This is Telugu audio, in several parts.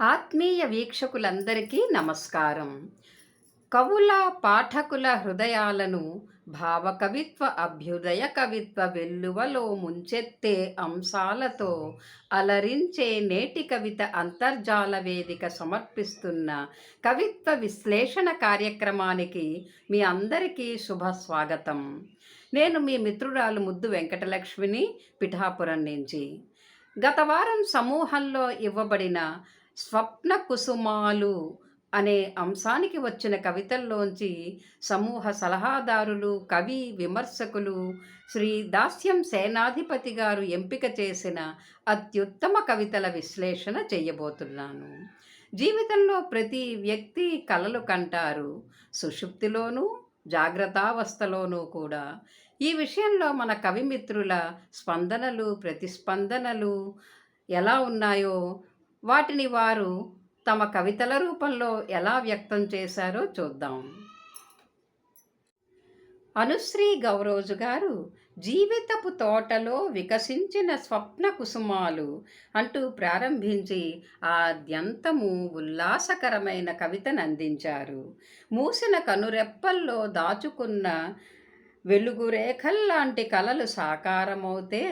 ఆత్మీయ వీక్షకులందరికీ నమస్కారం. కవుల పాఠకుల హృదయాలను భావకవిత్వ అభ్యుదయ కవిత్వ వెల్లువలో ముంచెత్తే అంశాలతో అలరించే నేటి కవిత అంతర్జాల వేదిక సమర్పిస్తున్న కవిత్వ విశ్లేషణ కార్యక్రమానికి మీ అందరికీ శుభ స్వాగతం. నేను మీ మిత్రురాలు ముద్దు వెంకటలక్ష్మిని పిఠాపురం నుంచి. గత వారం సమూహంలో ఇవ్వబడిన స్వప్న కుసుమాలు అనే అంశానికి వచ్చిన కవితల్లోంచి సమూహ సలహాదారులు కవి విమర్శకులు శ్రీ దాస్యం సేనాధిపతి గారు ఎంపిక చేసిన అత్యుత్తమ కవితల విశ్లేషణ చేయబోతున్నాను. జీవితంలో ప్రతి వ్యక్తి కలలు కంటారు. సుషుప్తిలోనూ జాగ్రత్తావస్థలోనూ కూడా. ఈ విషయంలో మన కవిమిత్రుల స్పందనలు ప్రతిస్పందనలు ఎలా ఉన్నాయో వాటిని వారు తమ కవితల రూపంలో ఎలా వ్యక్తం చేశారో చూద్దాం. అనుశ్రీ గౌరోజు గారు జీవితపు తోటలో వికసించిన స్వప్న కుసుమాలు అంటూ ప్రారంభించి ఆద్యంతము ఉల్లాసకరమైన కవితను అందించారు. మూసిన కనురెప్పల్లో దాచుకున్న వెలుగు రేఖల్లాంటి కలలు సాకారమవుతే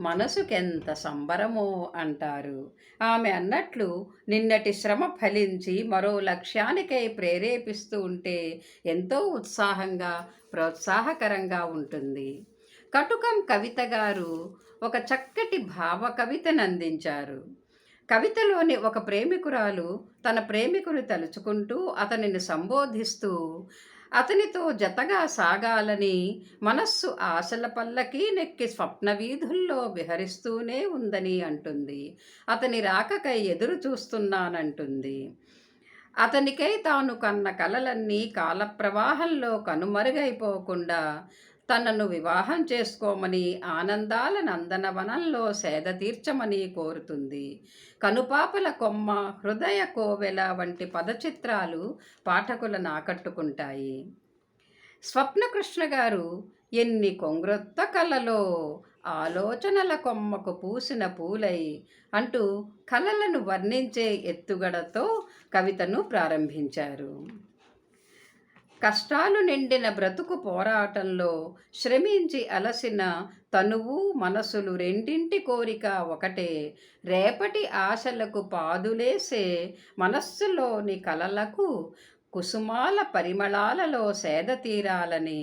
మనసుకెంత సంబరమో అంటారు. ఆమె అన్నట్లు నిన్నటి శ్రమ ఫలించి మరో లక్ష్యానికై ప్రేరేపిస్తూ ఉంటే ఎంతో ఉత్సాహంగా ప్రోత్సాహకరంగా ఉంటుంది. కటుకం కవిత గారు ఒక చక్కటి భావ కవితను అందించారు కవితలోని ఒక ప్రేమికురాలు తన ప్రేమికుని తలుచుకుంటూ అతనిని సంబోధిస్తూ అతనితో జతగా సాగాలని మనస్సు ఆశల పల్లకి నెక్కి స్వప్న వీధుల్లో విహరిస్తూనే ఉందని అంటుంది. అతని రాకకై ఎదురు చూస్తున్నానంటుంది. అతనికై తాను కన్న కలలన్నీ కాలప్రవాహంలో కనుమరుగైపోకుండా తనను వివాహం చేసుకోమని ఆనందాల నందనవనంలో సేద తీర్చమని కోరుతుంది. కనుపాపల కొమ్మ హృదయ కోవెల వంటి పదచిత్రాలు పాఠకులను ఆకట్టుకుంటాయి స్వప్నకృష్ణ గారు ఎన్ని కొంగ్రొత్త కలలో ఆలోచనల కొమ్మకు పూసిన పూలై అంటూ కలలను వర్ణించే ఎత్తుగడతో కవితను ప్రారంభించారు. కష్టాలు నిండిన బ్రతుకు పోరాటంలో శ్రమించి అలసిన తనువు మనసులు రెండింటి కోరిక ఒకటే. రేపటి ఆశలకు పాదులేసే మనస్సులోని కలలకు కుసుమాల పరిమళాలలో సేద తీరాలని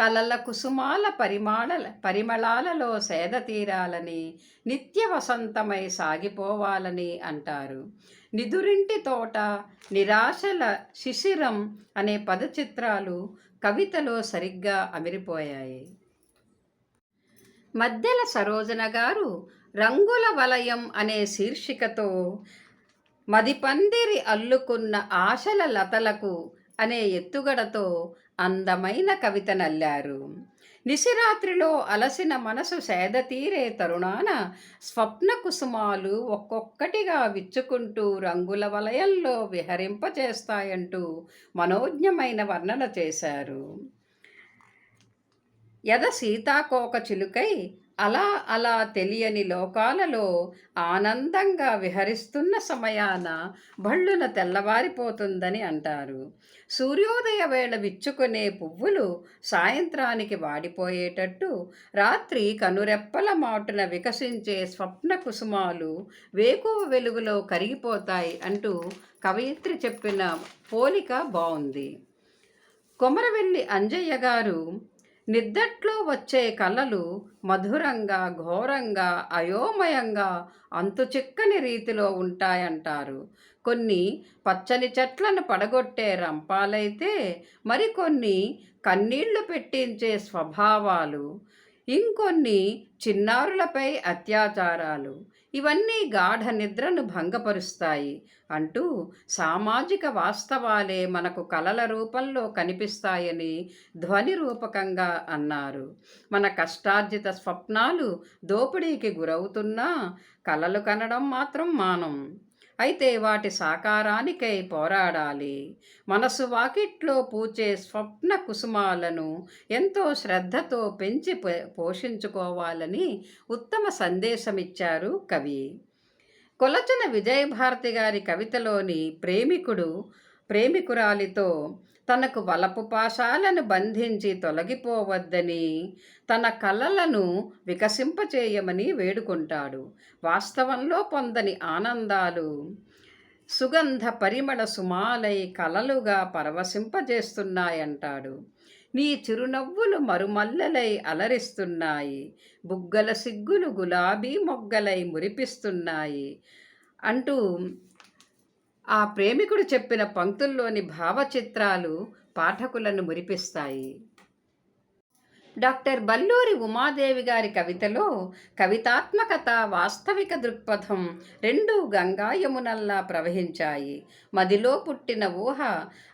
కలల కుసుమాల పరిమాణ పరిమళాలలో సేద తీరాలని నిత్య వసంతమై సాగిపోవాలని అంటారు. నిదురింటి తోట నిరాశల శిశిరం అనే పదచిత్రాలు కవితలో సరిగ్గా అమిరిపోయాయి. మధ్యల సరోజన గారు రంగుల వలయం అనే శీర్షికతో మదిపందిరి అల్లుకున్న ఆశల లతలకు అనే ఎత్తుగడతో అందమైన కవిత నల్లారు. నిశిరాత్రిలో అలసిన మనసు సేదతీరే తరుణాన స్వప్న కుసుమాలు ఒక్కొక్కటిగా విచ్చుకుంటూ రంగుల వలయంలో విహరింపచేస్తాయంటూ మనోజ్ఞమైన వర్ణన చేశారు. యద సీతాకోక చిలుకై అలా అలా తెలియని లోకాలలో ఆనందంగా విహరిస్తున్న సమయాన భళ్ళున తెల్లవారిపోతుందని అంటారు. సూర్యోదయ వేళ విచ్చుకునే పువ్వులు సాయంత్రానికి వాడిపోయేటట్టు రాత్రి కనురెప్పల మాటున వికసించే స్వప్న కుసుమాలు వేకువ వెలుగులో కరిగిపోతాయి అంటూ కవయిత్రి చెప్పిన పోలిక బాగుంది కొమరవెల్లి అంజయ్య గారు నిద్దట్లో వచ్చే కళలు మధురంగా ఘోరంగా అయోమయంగా అంతుచిక్కని రీతిలో ఉంటాయంటారు. కొన్ని పచ్చని చెట్లను పడగొట్టే రంపాలైతే మరికొన్ని కన్నీళ్ళు పెట్టించే స్వభావాలు ఇంకొన్ని చిన్నారులపై అత్యాచారాలు. ఇవన్నీ గాఢ నిద్రను భంగపరుస్తాయి అంటూ సామాజిక వాస్తవాలే మనకు కలల రూపంలో కనిపిస్తాయని ధ్వని రూపకంగా అన్నారు. మన కష్టార్జిత స్వప్నాలు దోపిడీకి గురవుతున్నా కలలు కనడం మాత్రం మానం. అయితే వాటి సాకారానికై పోరాడాలి. మనసు వాకిట్లో పూచే స్వప్న కుసుమాలను ఎంతో శ్రద్ధతో పెంచి పోషించుకోవాలని ఉత్తమ సందేశమిచ్చారు కవి. కొలచన విజయభారతి గారి కవితలోని ప్రేమికుడు ప్రేమికురాలితో తనకు వలపు పాశాలను బంధించి తొలగిపోవద్దని తన కలలను వికసింపచేయమని వేడుకుంటాడు. వాస్తవంలో పొందని ఆనందాలు సుగంధ పరిమళ సుమాలై కలలుగా పరవశింపజేస్తున్నాయంటాడు. నీ చిరునవ్వులు మరుమల్లలై అలరిస్తున్నాయి. బుగ్గల సిగ్గులు గులాబీ మొగ్గలై మురిపిస్తున్నాయి. అంటూ ఆ ప్రేమికుడు చెప్పిన పంక్తుల్లోని భావచిత్రాలు పాఠకులను మురిపిస్తాయి. డాక్టర్ బల్లూరి ఉమాదేవి గారి కవితలో కవితాత్మకత వాస్తవిక దృక్పథం రెండు గంగా యమునల్లా ప్రవహించాయి. మదిలో పుట్టిన ఊహ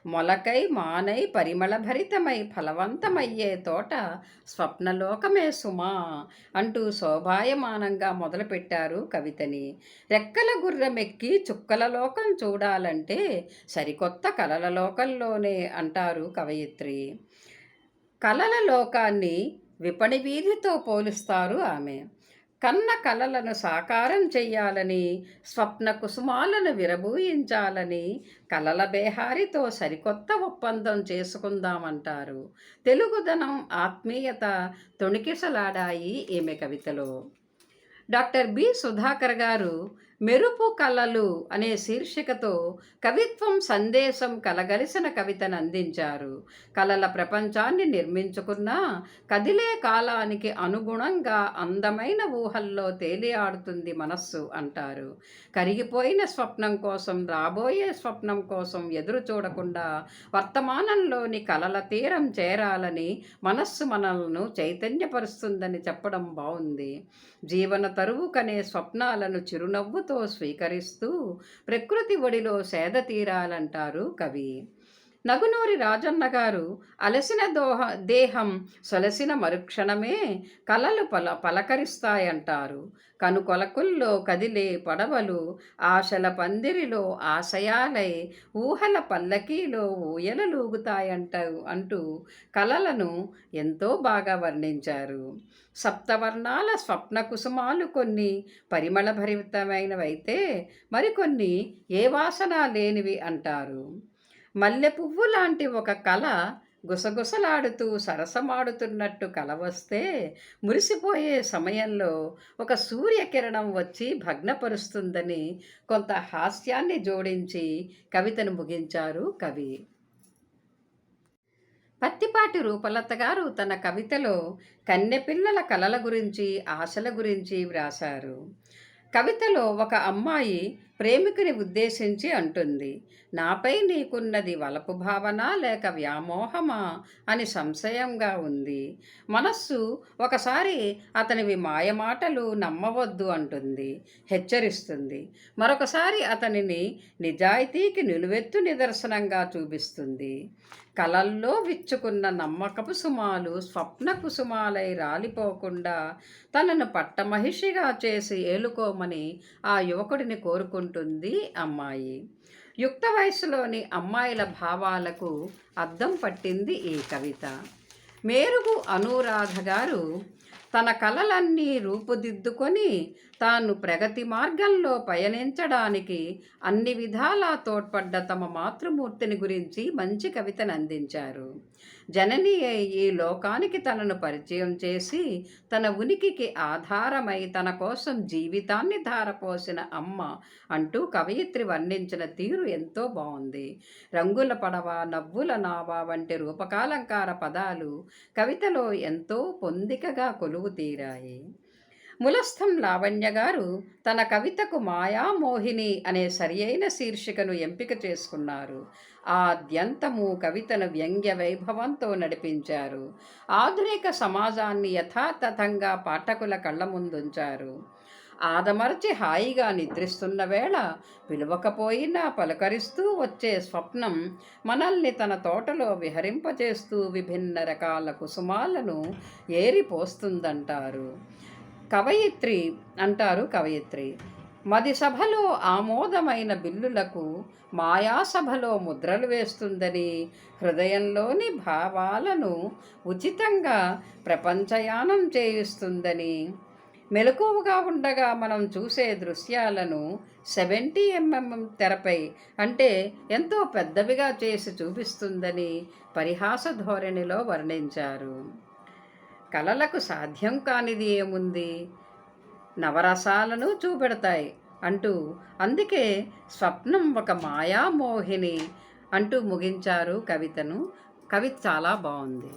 మొలకై మానై పరిమళభరితమై ఫలవంతమయ్యే తోట స్వప్నలోకమే సుమా అంటూ శోభాయమానంగా మొదలుపెట్టారు కవితని. రెక్కల గుర్రమెక్కి చుక్కల లోకం చూడాలంటే సరికొత్త కలల లోకంలోనే అంటారు కవయిత్రి. కలల లోకాన్ని విపణి వీధితో పోలుస్తారు ఆమె. కన్న కలలను సాకారం చెయ్యాలని స్వప్న కుసుమాలను విరబూయించాలని కలల బేహారితో సరికొత్త ఒప్పందం చేసుకుందామంటారు. తెలుగుదనం ఆత్మీయత తొణికిసలాడాయి ఈమె కవితలో. డాక్టర్ బి సుధాకర్ గారు మెరుపు కళలు అనే శీర్షికతో కవిత్వం సందేశం కలగలిసిన కవితను అందించారు. కళల ప్రపంచాన్ని నిర్మించుకున్న కదిలే కాలానికి అనుగుణంగా అందమైన ఊహల్లో తేలియాడుతుంది మనస్సు అంటారు. కరిగిపోయిన స్వప్నం కోసం రాబోయే స్వప్నం కోసం ఎదురు చూడకుండా వర్తమానంలోని కలల తీరం చేరాలని మనస్సు మనలను చైతన్యపరుస్తుందని చెప్పడం బాగుంది జీవన తరువుకనే స్వప్నాలను చిరునవ్వు స్వీకరిస్తూ ప్రకృతి ఒడిలో సేద తీరాలంటారు కవి. నగునూరి రాజన్న గారు అలసిన దోహ దేహం సొలసిన మరుక్షణమే కలలు పల పలకరిస్తాయంటారు. కనుకొలకుల్లో కదిలే పడవలు ఆశల పందిరిలో ఆశయాలై ఊహల పల్లకీలో ఊయలలూగుతాయంట అంటూ కలలను ఎంతో బాగా వర్ణించారు. సప్తవర్ణాల స్వప్న కుసుమాలు కొన్ని పరిమళభరితమైనవైతే మరికొన్ని ఏ వాసన లేనివి అంటారు. మల్లె పువ్వు లాంటి ఒక కళ గుసగుసలాడుతూ సరసమాడుతున్నట్టు కల వస్తే మురిసిపోయే సమయంలో ఒక సూర్యకిరణం వచ్చి భగ్నపరుస్తుందని కొంత హాస్యాన్ని జోడించి కవితను ముగించారు కవి. పత్తిపాటి రూపలత గారు తన కవితలో కన్నెపిల్లల కలల గురించి ఆశల గురించి వ్రాశారు. కవితలో ఒక అమ్మాయి ప్రేమికుని ఉద్దేశించి అంటుంది. నాపై నీకున్నది వలపు భావన లేక వ్యామోహమా? అని సంశయంగా ఉంది. మనస్సు ఒకసారి అతనివి మాయమాటలు నమ్మవద్దు అంటుంది. హెచ్చరిస్తుంది. మరొకసారి అతనిని నిజాయితీకి నిలువెత్తు నిదర్శనంగా చూపిస్తుంది. కలల్లో విచ్చుకున్న నమ్మకపు సుమాలు స్వప్న కుసుమాలై రాలిపోకుండా తనను పట్టమహిషిగా చేసి ఏలుకోమని ఆ యువకుడిని కోరుకుంటుంది. ఉంటుంది అమ్మాయి. యుక్త వయసులోని అమ్మాయిల భావాలకు అద్దం పట్టింది ఈ కవిత. మేరుగు అనురాధ గారు తన కలలన్నీ రూపుదిద్దుకొని తాను ప్రగతి మార్గంలో పయనించడానికి అన్ని విధాలా తోడ్పడ్డ తమ మాతృమూర్తిని గురించి మంచి కవితను అందించారు. జనని ఈ లోకానికి తనను పరిచయం చేసి తన ఉనికికి ఆధారమై తన కోసం జీవితాన్ని ధారపోసిన అమ్మ అంటూ కవయిత్రి వర్ణించిన తీరు ఎంతో బాగుంది రంగుల పడవ నవ్వుల నావ వంటి రూపకాలంకార పదాలు కవితలో ఎంతో పొందికగా కొలువు తీరాయి. ములస్థం లావణ్య గారు తన కవితకు మాయామోహిని అనే సరియైన శీర్షికను ఎంపిక చేసుకున్నారు. ఆద్యంతము కవితను వ్యంగ్య వైభవంతో నడిపించారు. ఆధునిక సమాజాన్ని యథాతథంగా పాఠకుల కళ్ళ ముందుంచారు. ఆదమరచి హాయిగా నిద్రిస్తున్న వేళ పిలవకపోయినా పలకరిస్తూ వచ్చే స్వప్నం మనల్ని తన తోటలో విహరింపజేస్తూ విభిన్న రకాల కుసుమాలను ఏరిపోస్తుందంటారు. కవయిత్రి అంటారు కవయిత్రి. మది సభలో ఆమోదమైన బిల్లులకు మాయాసభలో ముద్రలు వేస్తుందని హృదయంలోని భావాలను ఉచితంగా ప్రపంచయానం చేయిస్తుందని. మెలకువగా ఉండగా మనం చూసే దృశ్యాలను సెవెంటీ ఎంఎం తెరపై అంటే ఎంతో పెద్దవిగా చేసి చూపిస్తుందని పరిహాస ధోరణిలో వర్ణించారు. కళలకు సాధ్యం కానిది ఏముంది? నవరసాలను చూపెడతాయి అంటూ అందుకే స్వప్నం ఒక మాయామోహిని అంటూ ముగించారు కవితను. కవిత చాలా బాగుంది.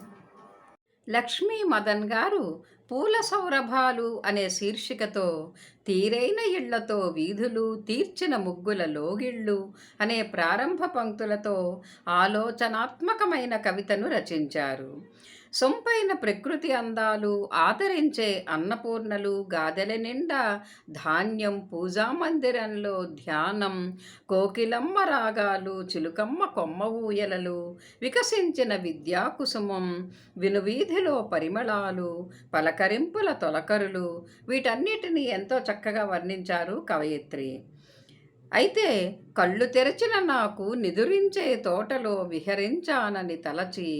లక్ష్మీ మదన్ గారు పూల సౌరభాలు అనే శీర్షికతో తీరైన ఇళ్ళతో వీధులు తీర్చిన ముగ్గుల లోగిళ్ళు అనే ప్రారంభ పంక్తులతో ఆలోచనాత్మకమైన కవితను రచించారు. సొంపైన ప్రకృతి అందాలు ఆదరించే అన్నపూర్ణలు గాదెల నిండా ధాన్యం పూజా మందిరంలో ధ్యానం కోకిలమ్మ రాగాలు చిలుకమ్మ కొమ్మ ఊయలలు వికసించిన విద్యాకుసుమం వినువీధిలో పరిమళాలు పలకరింపుల తొలకరులు వీటన్నిటినీ ఎంతో చక్కగా వర్ణించారు కవయిత్రి. అయితే కళ్ళు తెరచిన నాకు నిదురించే తోటలో విహరించానని తలచి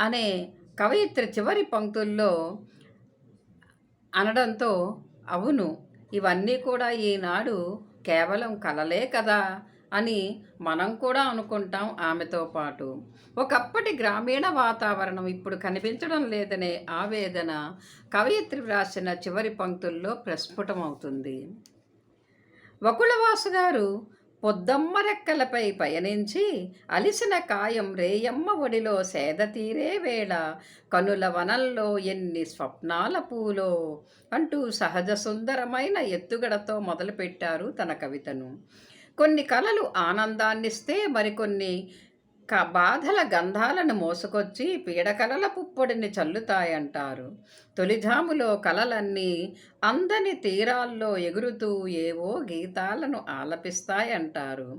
అనే కవయిత్రి చివరి పంక్తుల్లో అనడంతో అవును ఇవన్నీ కూడా ఈనాడు కేవలం కలలే కదా అని మనం కూడా అనుకుంటాం ఆమెతో పాటు. ఒకప్పటి గ్రామీణ వాతావరణం ఇప్పుడు కనిపించడం లేదనే ఆవేదన కవయిత్రి వ్రాసిన చివరి పంక్తుల్లో ప్రస్ఫుటమవుతుంది. వకుళవాసు గారు పొద్దమ్మ రెక్కలపై పయనించి అలిసిన కాయం రేయమ్మ ఒడిలో సేద తీరే వేళ కనుల వనంలో ఎన్ని స్వప్నాల పూలో అంటూ సహజ సుందరమైన ఎత్తుగడతో మొదలుపెట్టారు తన కవితను. కొన్ని కళలు ఆనందాన్నిస్తే మరికొన్ని క బాధల గంధాలను మోసుకొచ్చి పీడకలల పుప్పొడిని చల్లుతాయంటారు. తొలిజాములో కలలన్నీ అందని తీరాల్లో ఎగురుతూ ఏవో గీతాలను ఆలపిస్తాయంటారు.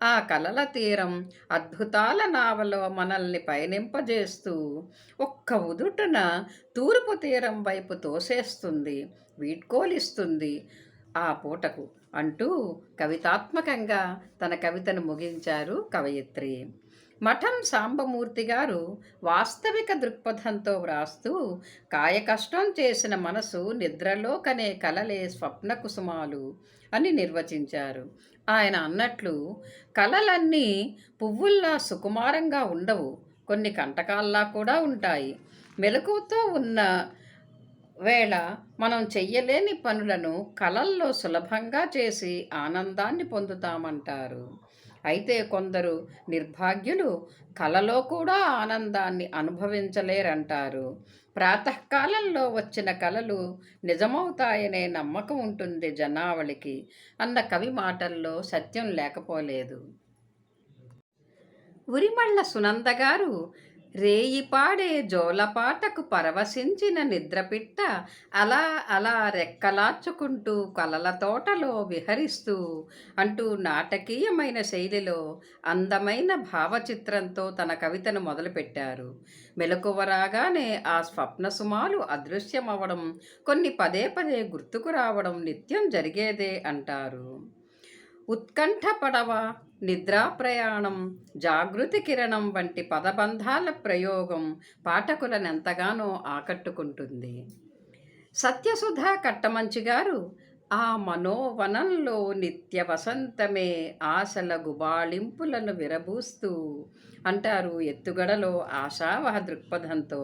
ఆ కలల తీరం అద్భుతాల నావలో మనల్ని పయనింపజేస్తూ ఒక్క ఉదుటున తూర్పు తీరం వైపు తోసేస్తుంది వీడ్కోలిస్తుంది ఆ పూటకు అంటూ కవితాత్మకంగా తన కవితను ముగించారు కవయిత్రి. మఠం సాంబమూర్తి గారు వాస్తవిక దృక్పథంతో వ్రాస్తూ కాయకష్టం చేసిన మనసు నిద్రలో కనే కలలే స్వప్న కుసుమాలు అని నిర్వచించారు. ఆయన అన్నట్లు కలలన్నీ పువ్వుల్లా సుకుమారంగా ఉండవు కొన్ని కంటకాల్లా కూడా ఉంటాయి. మెలకువతో ఉన్న వేళ మనం చెయ్యలేని పనులను కలల్లో సులభంగా చేసి ఆనందాన్ని పొందుతామంటారు. అయితే కొందరు నిర్భాగ్యులు కలలో కూడా ఆనందాన్ని అనుభవించలేరంటారు. ప్రాతకాలంలో వచ్చిన కలలు నిజమవుతాయనే నమ్మకం ఉంటుంది జనావళికి. అన్న కవి మాటల్లో సత్యం లేకపోలేదు. ఉరిమళ్ళ సునంద గారు రేయి పాడే జోలపాటకు పరవశించిన నిద్రపిట్ట అలా అలా రెక్కలాచుకుంటూ కలల తోటలో విహరిస్తూ అంటూ నాటకీయమైన శైలిలో అందమైన భావచిత్రంతో తన కవితను మొదలుపెట్టారు. మెలకువ రాగానే ఆ స్వప్న సుమాలు అదృశ్యమవడం కొన్ని పదే పదే గుర్తుకు రావడం నిత్యం జరిగేదే అంటారు. ఉత్కంఠ పడవ నిద్రా ప్రయాణం జాగృతి కిరణం వంటి పదబంధాల ప్రయోగం పాఠకులను ఎంతగానో ఆకట్టుకుంటుంది. సత్యసుధ కట్టమంచి గారు ఆ మనోవనంలో నిత్య వసంతమే ఆశల గుబాళింపులను విరబూస్తూ అంటారు ఎత్తుగడలో ఆశావహ దృక్పథంతో.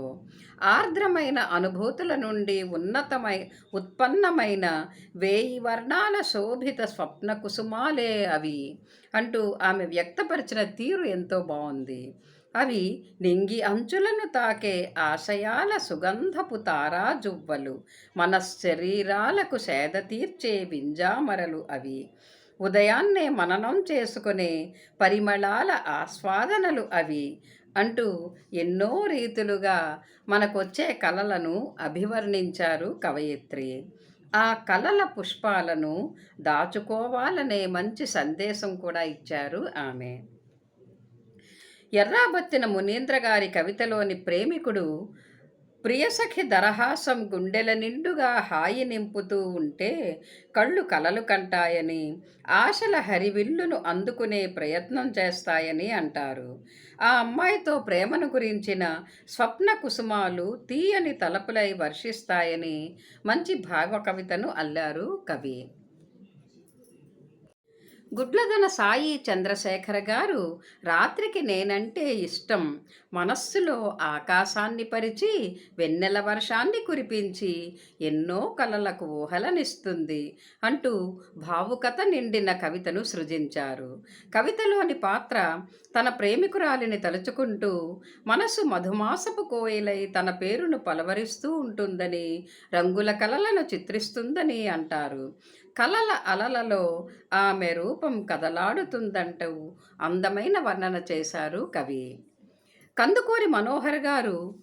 ఆర్ద్రమైన అనుభూతుల నుండి ఉన్నతమై ఉత్పన్నమైన వేయి వర్ణాల శోభిత స్వప్న కుసుమాలే అవి అంటూ ఆమె వ్యక్తపరిచిన తీరు ఎంతో బాగుంది అవి నింగి అంచులను తాకే ఆశయాల సుగంధపు తారాజువ్వలు మన శరీరాలకు సేద తీర్చే వింజామరలు అవి. ఉదయాన్నే మననం చేసుకునే పరిమళాల ఆస్వాదనలు అవి. అంటూ ఎన్నో రీతులుగా మనకొచ్చే కళలను అభివర్ణించారు కవయిత్రి. ఆ కళల పుష్పాలను దాచుకోవాలనే మంచి సందేశం కూడా ఇచ్చారు ఆమె. ఎర్రాబత్తిన మునీంద్ర గారి కవితలోని ప్రేమికుడు ప్రియసఖి దరహాసం గుండెల నిండుగా హాయి నింపుతూ ఉంటే కళ్ళు కలలు కంటాయని ఆశల హరివిల్లును అందుకునే ప్రయత్నం చేస్తాయని అంటారు. ఆ అమ్మాయితో ప్రేమను గురించిన స్వప్న కుసుమాలు తీయని తలపులై వర్షిస్తాయని మంచి భావ కవితను అల్లారు కవి. గుడ్లదన సాయి చంద్రశేఖర గారు రాత్రికి నేనంటే ఇష్టం. మనస్సులో ఆకాశాన్ని పరిచి వెన్నెల వర్షాన్ని కురిపించి ఎన్నో కలలకు ఊహలనిస్తుంది అంటూ భావుకత నిండిన కవితను సృజించారు. కవితలోని పాత్ర తన ప్రేమికురాలిని తలుచుకుంటూ మనసు మధుమాసపు కోయిలై తన పేరును పలవరిస్తూ ఉంటుందని రంగుల కలలను చిత్రిస్తుందని అంటారు. కలల అలలలో ఆమె రూపం కదలాడుతుందంటూ అందమైన వర్ణన చేశారు కవి. కందుకూరి మనోహర్ గారు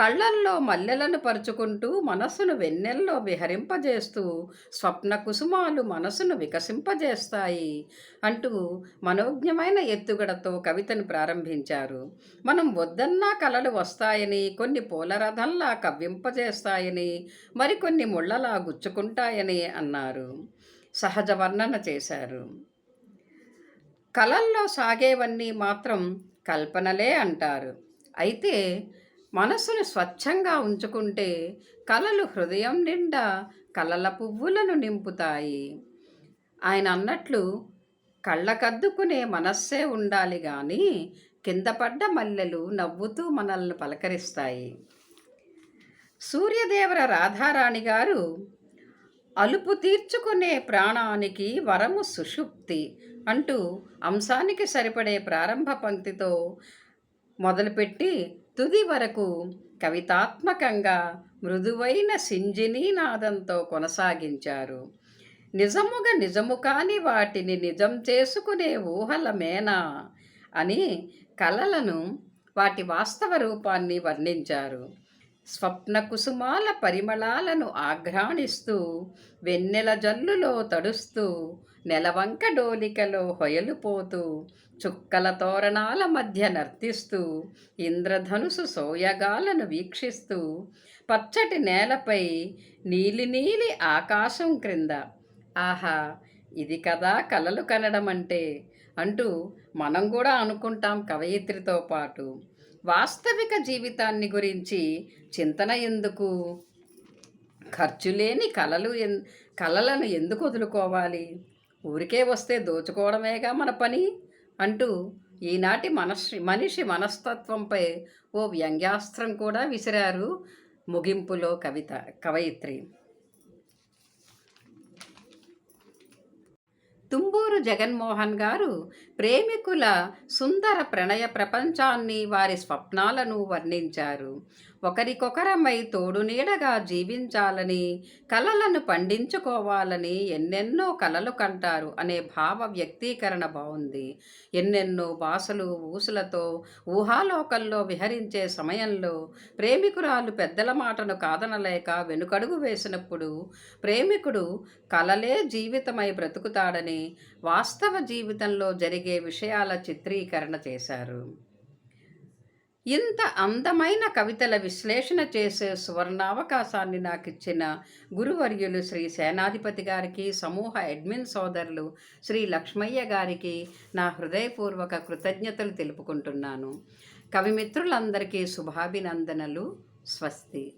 కళ్ళల్లో మల్లెలను పరుచుకుంటూ మనస్సును వెన్నెల్లో విహరింపజేస్తూ స్వప్న కుసుమాలు మనసును వికసింపజేస్తాయి అంటూ మనోజ్ఞమైన ఎత్తుగడతో కవితను ప్రారంభించారు. మనం వద్దన్నా కళలు వస్తాయని కొన్ని పూలరథంలా కవ్వింపజేస్తాయని మరికొన్ని ముళ్ళలా గుచ్చుకుంటాయని అన్నారు. సహజ వర్ణన చేశారు. కళల్లో సాగేవన్నీ మాత్రం కల్పనలే అంటారు. అయితే మనసును స్వచ్ఛంగా ఉంచుకుంటే కలలు హృదయం నిండా కలల పువ్వులను నింపుతాయి. ఆయన అన్నట్లు కళ్ళకద్దుకునే మనస్సే ఉండాలి కానీ కింద పడ్డ మల్లెలు నవ్వుతూ మనల్ని పలకరిస్తాయి. సూర్యదేవర రాధారాణి గారు అలుపు తీర్చుకునే ప్రాణానికి వరము సుషుప్తి అంటూ అంశానికి సరిపడే ప్రారంభ పంక్తితో మొదలుపెట్టి తుది వరకు కవితాత్మకంగా మృదువైన సింజినీ నాదంతో కొనసాగించారు. నిజముగా నిజము కాని వాటిని నిజం చేసుకునే ఊహల మేనా అని కలలను వాటి వాస్తవ రూపాన్ని వర్ణించారు. స్వప్న కుసుమాల పరిమళాలను ఆఘ్రాణిస్తూ వెన్నెల జల్లులో తడుస్తూ నెలవంక డోలికలో హొయలుపోతూ చుక్కల తోరణాల మధ్య నర్తిస్తూ ఇంద్రధనుసు సోయగాలను వీక్షిస్తూ పచ్చటి నేలపై నీలి నీలి ఆకాశం క్రింద ఆహా ఇది కదా కలలు కనడం అంటే అంటూ మనం కూడా అనుకుంటాం కవయిత్రితో పాటు. వాస్తవిక జీవితాన్ని గురించి చింతన ఎందుకు? ఖర్చు లేని కలలు ఎన్ కలలను ఎందుకు వదులుకోవాలి? ఊరికే వస్తే దోచుకోవడమేగా మన పని? అంటూ ఈనాటి మనషి మనిషి మనస్తత్వంపై ఓ వ్యంగ్యాస్త్రం కూడా విసిరారు ముగింపులో కవిత కవయిత్రి. తుంబూరు జగన్మోహన్ గారు ప్రేమికుల సుందర ప్రణయ ప్రపంచాన్ని వారి స్వప్నాలను వర్ణించారు. ఒకరికొకరమై తోడు నీడగా జీవించాలని కలలను పండించుకోవాలని ఎన్నెన్నో కలలు కంటారు అనే భావ వ్యక్తీకరణ బాగుంది ఎన్నెన్నో బాసలు ఊసులతో ఊహాలోకల్లో విహరించే సమయంలో ప్రేమికురాలు పెద్దల మాటను కాదనలేక వెనుకడుగు వేసినప్పుడు ప్రేమికుడు కలలే జీవితమై బ్రతుకుతాడని వాస్తవ జీవితంలో జరిగే విషయాల చిత్రీకరణ చేశారు. ఇంత అందమైన కవితల విశ్లేషణ చేసే సువర్ణావకాశాన్ని నాకు ఇచ్చిన గురువర్యులు శ్రీ సేనాధిపతి గారికి సమూహ అడ్మిన్ సోదరులు శ్రీ లక్ష్మయ్య గారికి నా హృదయపూర్వక కృతజ్ఞతలు తెలుపుకుంటున్నాను. కవిమిత్రులందరికీ శుభాభినందనలు. స్వస్తి.